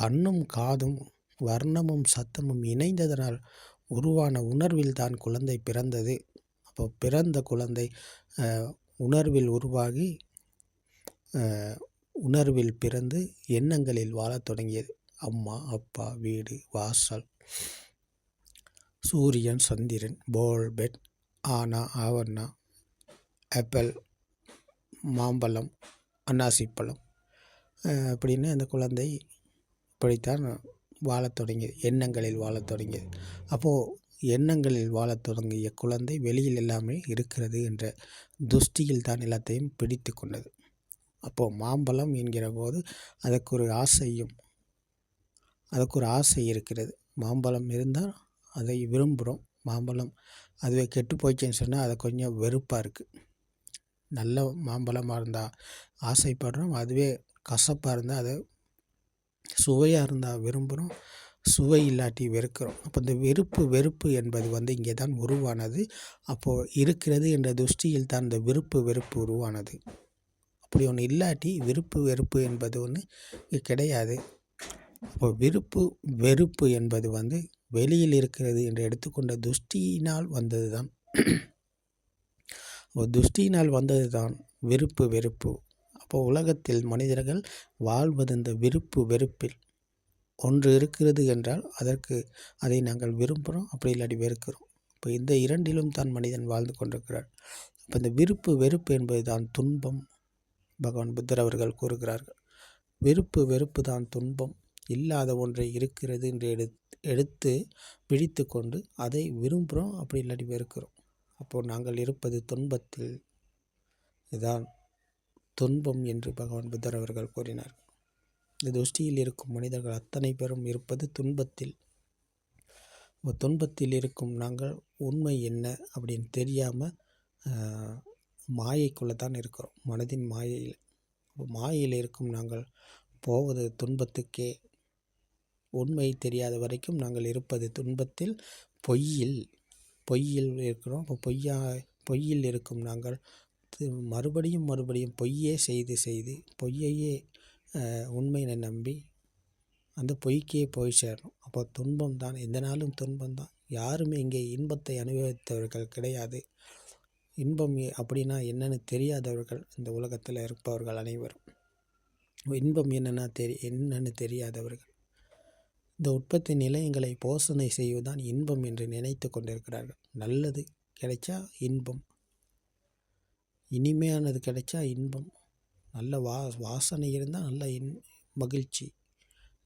கண்ணும் காதும் வர்ணமும் சத்தமும் இணைந்ததனால் உருவான உணர்வில் தான் குழந்தை பிறந்தது. அப்போ பிறந்த குழந்தை உணர்வில் உருவாகி உணர்வில் பிறந்து எண்ணங்களில் வாழத் தொடங்கியது. அம்மா அப்பா வீடு வாசல். சூரியன் சந்திரன் போல் பெட் ஆனா ஆவண்ணா ஆப்பிள் மாம்பழம் அன்னாசிப்பழம் அப்படின்னு அந்த குழந்தை அப்படித்தான் வாழத் தொடங்கியது. எண்ணங்களில் வாழத் தொடங்கியது. அப்போது எண்ணங்களில் வாழத் தொடங்கிய குழந்தை வெளியில் எல்லாமே இருக்கிறது என்ற துஷ்டியில் தான் எல்லாத்தையும் பிடித்து கொண்டது. அப்போது மாம்பழம் என்கிற போது அதற்கு ஒரு ஆசையும் அதுக்கு ஒரு ஆசை இருக்கிறது. மாம்பழம் இருந்தால் அதை விரும்புகிறோம். மாம்பழம் அதுவே கெட்டு போச்சுன்னு சொன்னால் அது கொஞ்சம் வெறுப்பாக இருக்குது நல்ல மாம்பழமாக இருந்தால் ஆசைப்படுறோம். அதுவே கசப்பாக இருந்தால் அதை சுவையாக இருந்தால் விரும்புகிறோம் சுவை இல்லாட்டி வெறுக்கிறோம். அப்போ இந்த வெறுப்பு வெறுப்பு என்பது வந்து இங்கே தான் உருவானது. அப்போது இருக்கிறது என்ற துஷ்டியில் தான் இந்த விருப்பு வெறுப்பு உருவானது. அப்படி ஒன்று இல்லாட்டி விருப்பு வெறுப்பு என்பது ஒன்று கிடையாது. அப்போ விருப்பு வெறுப்பு என்பது வந்து வெளியில் இருக்கிறது என்று எடுத்துக்கொண்ட துஷ்டியினால் வந்தது தான் துஷ்டியினால் வந்தது தான் விருப்பு வெறுப்பு. அப்போ உலகத்தில் மனிதர்கள் வாழ்வது இந்த விருப்பு வெறுப்பில் ஒன்று இருக்கிறது என்றால் அதற்கு அதை நாங்கள் விரும்புகிறோம் அப்படி இல்லாட்டி வெறுக்கிறோம். இப்போ இந்த இரண்டிலும் தான் மனிதன் வாழ்ந்து கொண்டிருக்கிறார். அப்போ இந்த விருப்பு வெறுப்பு என்பது தான் துன்பம் பகவான் புத்தர் அவர்கள் கூறுகிறார்கள். வெறுப்பு வெறுப்பு தான் துன்பம் இல்லாத ஒன்றை இருக்கிறது என்று எடு எடுத்து பிடித்து கொண்டு அதை விரும்புகிறோம் அப்படி இல்லாட்டி வெறுக்கிறோம். அப்போது நாங்கள் இருப்பது துன்பத்தில் இதுதான் துன்பம் என்று பகவான் புத்தர் அவர்கள் கூறினார். இந்த துஷ்டியில் இருக்கும் மனிதர்கள் அத்தனை பேரும் இருப்பது துன்பத்தில். துன்பத்தில் இருக்கும் நாங்கள் உண்மை என்ன அப்படின்னு தெரியாமல் மாயைக்குள்ளே தான் இருக்கிறோம். மனதின் மாயையில். மாயையில் இருக்கும் நாங்கள் போவது துன்பத்துக்கே. உண்மை தெரியாத வரைக்கும் நாங்கள் இருப்பது துன்பத்தில். பொய்யில் பொய்யில் இருக்கிறோம். அப்போ பொய்யா பொய்யில் இருக்கும் நாங்கள் மறுபடியும் மறுபடியும் பொய்யே செய்து செய்து பொய்யையே உண்மையை நம்பி அந்த பொய்க்கே போய் சேரணும். அப்போ துன்பம் தான். எந்த நாளும் துன்பம் தான். யாருமே இங்கே இன்பத்தை அனுபவித்தவர்கள் கிடையாது. இன்பம் அப்படின்னா என்னென்னு தெரியாதவர்கள் இந்த உலகத்தில் இருப்பவர்கள் அனைவரும். இன்பம் என்னென்னா தெரி என்னன்னு தெரியாதவர்கள். இந்த உற்பத்தி நிலையங்களை போஷணை செய்வதுதான் இன்பம் என்று நினைத்து கொண்டிருக்கிறார்கள். நல்லது கிடைச்சா இன்பம். இனிமையானது கிடைச்சா இன்பம். நல்ல வா வாசனை இருந்தால் நல்ல இன் மகிழ்ச்சி.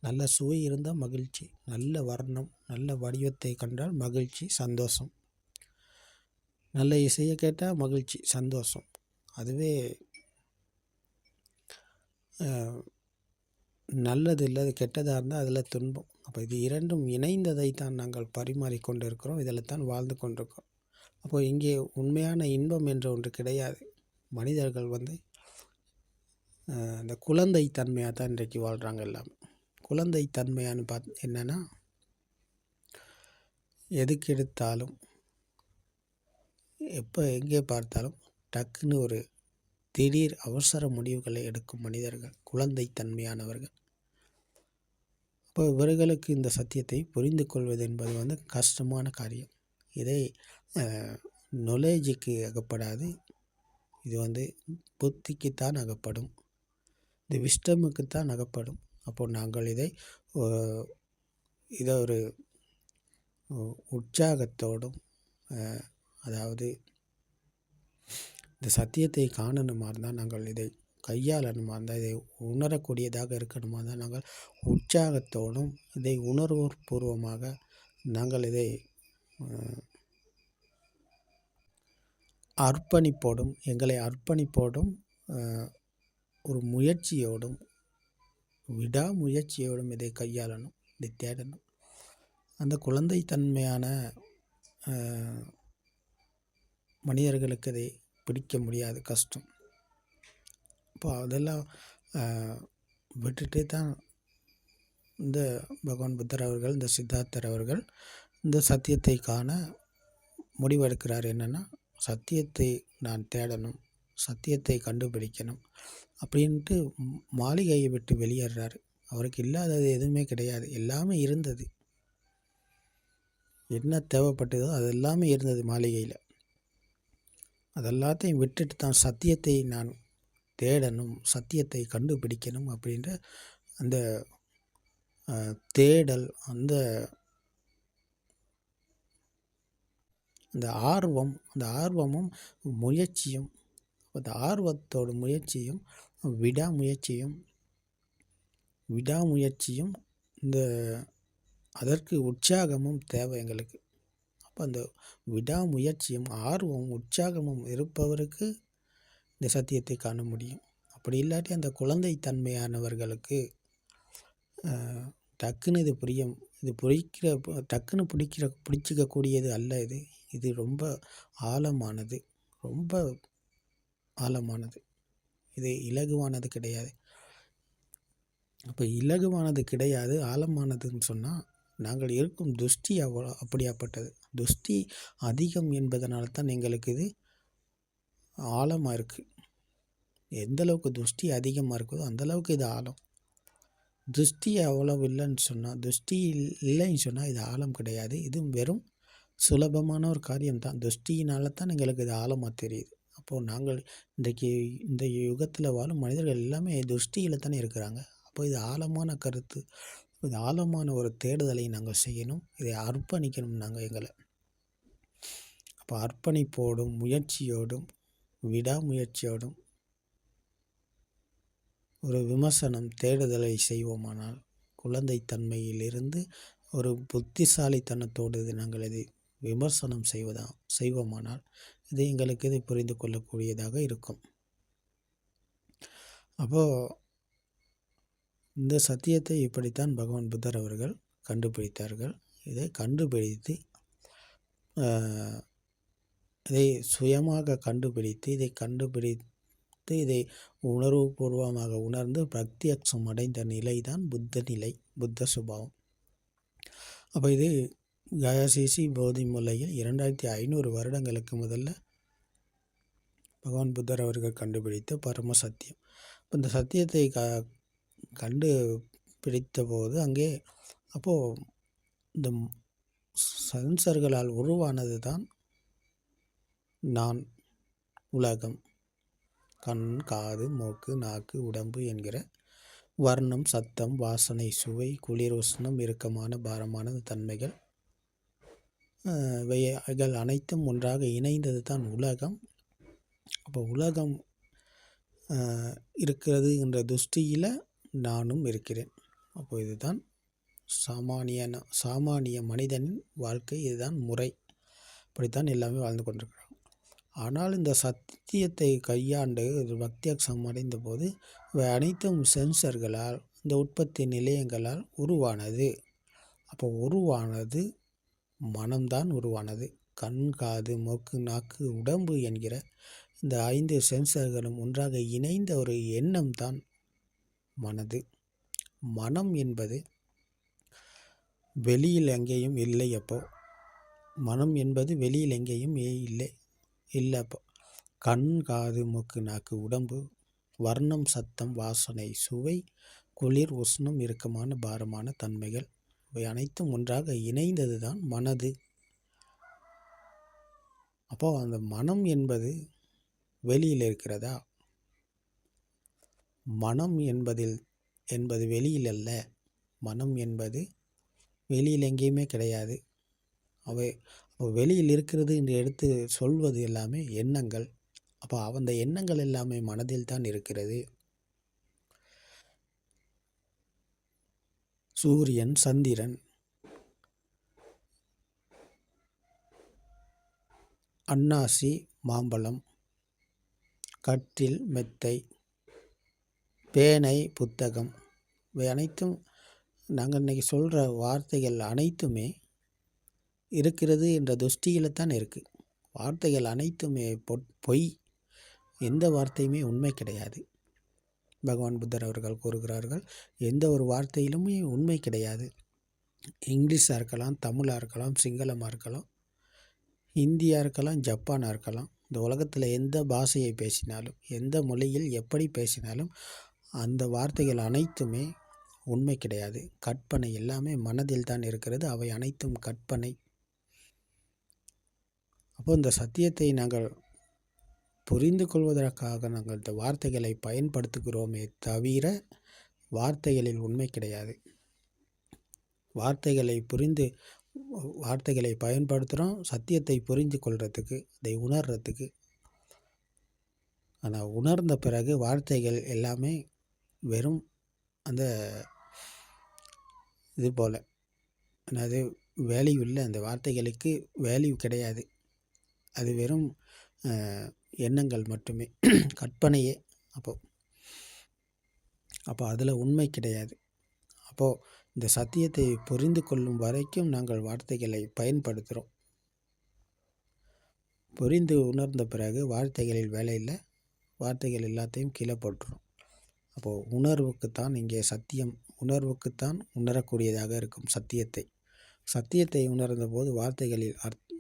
நல்ல சுவை இருந்தால் மகிழ்ச்சி. நல்ல வர்ணம் நல்ல வடிவத்தை கண்டால் மகிழ்ச்சி சந்தோஷம். நல்ல இசையை கேட்டால் மகிழ்ச்சி சந்தோஷம். அதுவே நல்லது இல்லை அது கெட்டதாக இருந்தால் அதில் துன்பம். அப்போ இது இரண்டும் இணைந்ததை தான் நாங்கள் பரிமாறிக்கொண்டு இருக்கிறோம் இதில் தான் வாழ்ந்து கொண்டிருக்கோம் அப்போது இங்கே உண்மையான இன்பம் என்ற ஒன்று கிடையாது. மனிதர்கள் வந்து இந்த குழந்தை தன்மையாக தான் இன்றைக்கு வாழ்கிறாங்க எல்லாம். குழந்தை தன்மையான்னு பார்த்து என்னென்னா எதுக்கு எடுத்தாலும் எப்போ எங்கே பார்த்தாலும் டக்குன்னு ஒரு திடீர் அவசர முடிவுகளை எடுக்கும் மனிதர்கள் குழந்தை தன்மையானவர்கள் இப்போ இவர்களுக்கு இந்த சத்தியத்தை புரிந்து கொள்வது என்பது வந்து கஷ்டமான காரியம். இதை நொலேஜிக்கு அகப்படாது. இது வந்து புத்திக்குத்தான் அகப்படும். இது விஷ்டமுக்குத்தான் அகப்படும். அப்போ நாங்கள் இதை இதை ஒரு உற்சாகத்தோடும் அதாவது இந்த சத்தியத்தை காணணுமா இருந்தால் நாங்கள் இதை கையாளணுமா இருந்தால் இதை உணரக்கூடியதாக இருக்கணுமா இருந்தால் நாங்கள் உற்சாகத்தோடும் இதை உணர்வுபூர்வமாக நாங்கள் இதை அர்ப்பணிப்போடும் எங்களை அர்ப்பணிப்போடும் ஒரு முயற்சியோடும் விடாமுயற்சியோடும் இதை கையாளணும் இதை தேடணும். அந்த குழந்தைத்தன்மையான மனிதர்களுக்கு அதை பிடிக்க முடியாது கஷ்டம். அப்போ அதெல்லாம் விட்டுட்டு தான் இந்த பகவான் புத்தர் அவர்கள் இந்த சித்தார்த்தர் அவர்கள் இந்த சத்தியத்தை காண முடிவெடுக்கிறார். என்னென்னா சத்தியத்தை நான் தேடணும் சத்தியத்தை கண்டுபிடிக்கணும் அப்படின்ட்டு மாளிகையை விட்டு வெளியேறாரு. அவருக்கு இல்லாதது எதுவுமே கிடையாது. எல்லாமே இருந்தது. என்ன தேவைப்பட்டதோ அது எல்லாமே இருந்தது மாளிகையில். அதெல்லாத்தையும் விட்டுட்டு தான் சத்தியத்தை நான் தேடணும் சத்தியத்தை கண்டுபிடிக்கணும் அப்படின்ற அந்த தேடல் அந்த அந்த ஆர்வம் அந்த ஆர்வமும் முயற்சியும் அந்த ஆர்வத்தோட முயற்சியும் விடாமுயற்சியும் விடாமுயற்சியும் இந்த அதற்கு உற்சாகமும் தேவை எங்களுக்கு. அப்போ அந்த விடாமுயற்சியும் ஆர்வம் உற்சாகமும் இருப்பவருக்கு இந்த சத்தியத்தை காண முடியும். அப்படி இல்லாட்டி அந்த குழந்தை தன்மையானவர்களுக்கு டக்குன்னு இது புரியும் இது பிடிக்கிற டக்குன்னு பிடிக்கிற பிடிச்சிக்கக்கூடியது அல்ல இது. இது ரொம்ப ஆழமானது ரொம்ப ஆழமானது. இது இலகுவானது கிடையாது. அப்போ இலகுவானது கிடையாது ஆழமானதுன்னு சொன்னால் நாங்கள் இருக்கும் துஷ்டி அவ்வளோ அப்படியாப்பட்டது. துஷ்டி அதிகம் என்பதனால தான் எங்களுக்கு இது ஆழமாக இருக்குது எந்த அளவுக்கு துஷ்டி அதிகமாக இருக்குதோ அந்தளவுக்கு இது ஆழம். துஷ்டி அவ்வளவு இல்லைன்னு சொன்னால் துஷ்டி இல்லைன்னு சொன்னால் இது ஆழம் கிடையாது. இது வெறும் சுலபமான ஒரு காரியம்தான். துஷ்டியினால தான் எங்களுக்கு இது ஆழமாக தெரியுது. அப்போது நாங்கள் இன்றைக்கு இந்த யுகத்தில் வாழும் மனிதர்கள் எல்லாமே துஷ்டியில் தானே இருக்கிறாங்க. அப்போ இது ஆழமான கருத்து. இது ஆழமான ஒரு தேடுதலை நாங்கள் செய்யணும். இதை அர்ப்பணிக்கணும் நாங்கள் எங்களை. அப்போ அர்ப்பணிப்போடும் முயற்சியோடும் விடாமுயற்சியோடும் ஒரு விமர்சனம் தேடுதலை செய்வோமானால் குழந்தைத்தன்மையிலிருந்து ஒரு புத்திசாலித்தனத்தோடு நாங்கள் இதை விமர்சனம் செய்வதா செய்வோமானால் இது எங்களுக்கு இது புரிந்து கொள்ளக்கூடியதாக இருக்கும். அப்போது இந்த சத்தியத்தை இப்படித்தான் பகவான் புத்தர் அவர்கள் கண்டுபிடித்தார்கள். இதை கண்டுபிடித்து இதை சுயமாக கண்டுபிடித்து இதை கண்டுபிடித்து இதை உணர்வுபூர்வமாக உணர்ந்து பிரத்யக்ஷம் அடைந்த நிலை தான் புத்த நிலை புத்த சுபாவம். அப்போ இது கயாசிசி போதி முல்லையில் இரண்டாயிரத்தி ஐநூறு வருடங்களுக்கு முதல்ல பகவான் புத்தர் அவர்கள் கண்டுபிடித்த பரம சத்தியம். இப்போ இந்த சத்தியத்தை க கண்டு பிடித்த போது அங்கே அப்போது இந்த சென்சர்களால் உருவானது தான் நான் உலகம். கண் காது மூக்கு நாக்கு உடம்பு என்கிற வர்ணம் சத்தம் வாசனை சுவை குளிர் உஷ்ணம் இறுக்கமான பாரமான தன்மைகள் இவைகள் அனைத்தும் ஒன்றாக இணைந்தது தான் உலகம். அப்போ உலகம் இருக்கிறது என்ற துஷ்டியில் நானும் இருக்கிறேன். அப்போ இதுதான் சாமானியன சாமானிய மனிதனின் வாழ்க்கை இதுதான் முறை. இப்படித்தான் எல்லாமே வாழ்ந்து கொண்டிருக்கிறோம் ஆனால் இந்த சத்தியத்தை கையாண்டு பக்தியக்ஷம் அடைந்த போது இவை அனைத்தும் சென்சர்களால் இந்த உற்பத்தி நிலையங்களால் உருவானது. அப்போ உருவானது மனம்தான் உருவானது. கண் காது மூக்கு நாக்கு உடம்பு என்கிற இந்த ஐந்து சென்சர்களும் ஒன்றாக இணைந்த ஒரு எண்ணம் தான் மனது. மனம் என்பது வெளியில் எங்கேயும் இல்லை அப்போ. மனம் என்பது வெளியில் எங்கேயும் இல்லை இல்லை அப்போ. கண் காது மூக்கு நாக்கு உடம்பு வர்ணம் சத்தம் வாசனை சுவை குளிர் உஷ்ணம் இறுக்கமான பாரமான தன்மைகள். இவை அனைத்தும் ஒன்றாக இணைந்தது தான் மனது. அப்போ அந்த மனம் என்பது வெளியில் இருக்கிறதா? மனம் என்பதில் என்பது வெளியில் அல்ல. மனம் என்பது வெளியில் எங்கேயுமே கிடையாது. அவை அப்போ வெளியில் இருக்கிறது என்று எடுத்து சொல்வது எல்லாமே எண்ணங்கள். அப்போ அந்த எண்ணங்கள் எல்லாமே மனதில் தான் இருக்கிறது. சூரியன் சந்திரன். அன்னாசி மாம்பழம். கட்டில் மெத்தை. பேனை புத்தகம். இவை அனைத்தும் நாங்கள் இன்றைக்கி சொல்கிற வார்த்தைகள் அனைத்துமே இருக்கிறது என்ற துஷ்டியில் தான் இருக்குது வார்த்தைகள் அனைத்துமே பொய். எந்த வார்த்தையுமே உண்மை கிடையாது. பகவான் புத்தர் அவர்கள் கூறுகிறார்கள் எந்த ஒரு வார்த்தையிலுமே உண்மை கிடையாது. இங்கிலீஷாக இருக்கலாம் தமிழாக இருக்கலாம் சிங்களமாக இருக்கலாம் ஹிந்தியாக இருக்கலாம் ஜப்பானாக இருக்கலாம் இந்த உலகத்தில் எந்த பாஷையை பேசினாலும் எந்த மொழியில் எப்படி பேசினாலும் அந்த வார்த்தைகள் அனைத்துமே உண்மை கிடையாது. கற்பனை எல்லாமே மனதில் தான் இருக்கிறது அவை அனைத்தும் கற்பனை. அப்போ இந்த சத்தியத்தை நாங்கள் புரிந்து கொள்வதற்காக நாங்கள் இந்த வார்த்தைகளை பயன்படுத்துகிறோமே தவிர வார்த்தைகளில் உண்மை கிடையாது. வார்த்தைகளை புரிந்து வார்த்தைகளை பயன்படுத்துகிறோம் சத்தியத்தை புரிந்து கொள்கிறதுக்கு அதை உணர்கிறதுக்கு ஆனால் உணர்ந்த பிறகு வார்த்தைகள் எல்லாமே வெறும் அந்த இது போல். அதாவது வேல்யூ இல்லை அந்த வார்த்தைகளுக்கு வேல்யூ கிடையாது. அது வெறும் எண்ணங்கள் மட்டுமே. கற்பனையே அப்போது அப்போ அதில் உண்மை கிடையாது. அப்போது இந்த சத்தியத்தை புரிந்து கொள்ளும் வரைக்கும் நாங்கள் வார்த்தைகளை பயன்படுத்துகிறோம். புரிந்து உணர்ந்த பிறகு வார்த்தைகளில் வேலை இல்லை. வார்த்தைகள் எல்லாத்தையும் கீழே போட்டுரும் அப்போது உணர்வுக்குத்தான் இங்கே சத்தியம் உணர்வுக்குத்தான் உணரக்கூடியதாக இருக்கும் சத்தியத்தை. சத்தியத்தை உணர்ந்த போது வார்த்தைகளில் அர்த்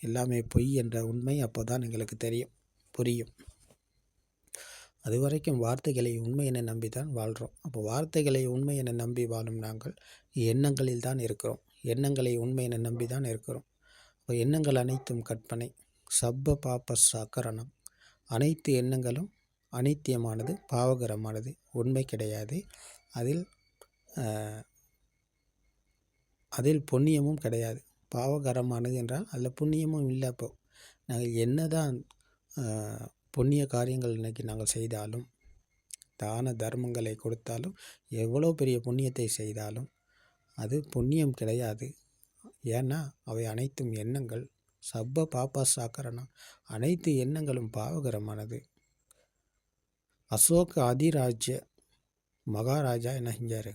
எல்லாமே பொய் என்ற உண்மை அப்போ தான் எங்களுக்கு தெரியும். புரியும். அது வரைக்கும் வார்த்தைகளை உண்மை என நம்பி தான் வாழ்கிறோம் அப்போ வார்த்தைகளை உண்மை என நம்பி வாழும் நாங்கள் எண்ணங்களில் தான் இருக்கிறோம். எண்ணங்களை உண்மை என நம்பி தான் இருக்கிறோம். அப்போ எண்ணங்கள் அனைத்தும் கற்பனை. சப்ப பாப்ப சக்கரணம். அனைத்து எண்ணங்களும் அனித்தியமானது பாவகரமானது உண்மை கிடையாது. அதில் அதில் புண்ணியமும் கிடையாது. பாவகரமானது என்றால் அதில் புண்ணியமும் இல்லை அப்போ. நாங்கள் என்ன தான் புண்ணிய காரியங்கள் இன்றைக்கி நாங்கள் செய்தாலும் தான தர்மங்களை கொடுத்தாலும் எவ்வளோ பெரிய புண்ணியத்தை செய்தாலும் அது புண்ணியம் கிடையாது. ஏன்னா அவை அனைத்தும் எண்ணங்கள். சப்ப பாப்பா சாக்கரணம். அனைத்து எண்ணங்களும் பாவகரமானது. அசோக அதிராஜ்ய மகாராஜா என்ன செஞ்சார்?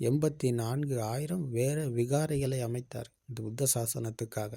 எண்பத்தி நான்கு ஆயிரம் வேறு விகாரைகளை அமைத்தார் இந்த புத்த சாசனத்துக்காக.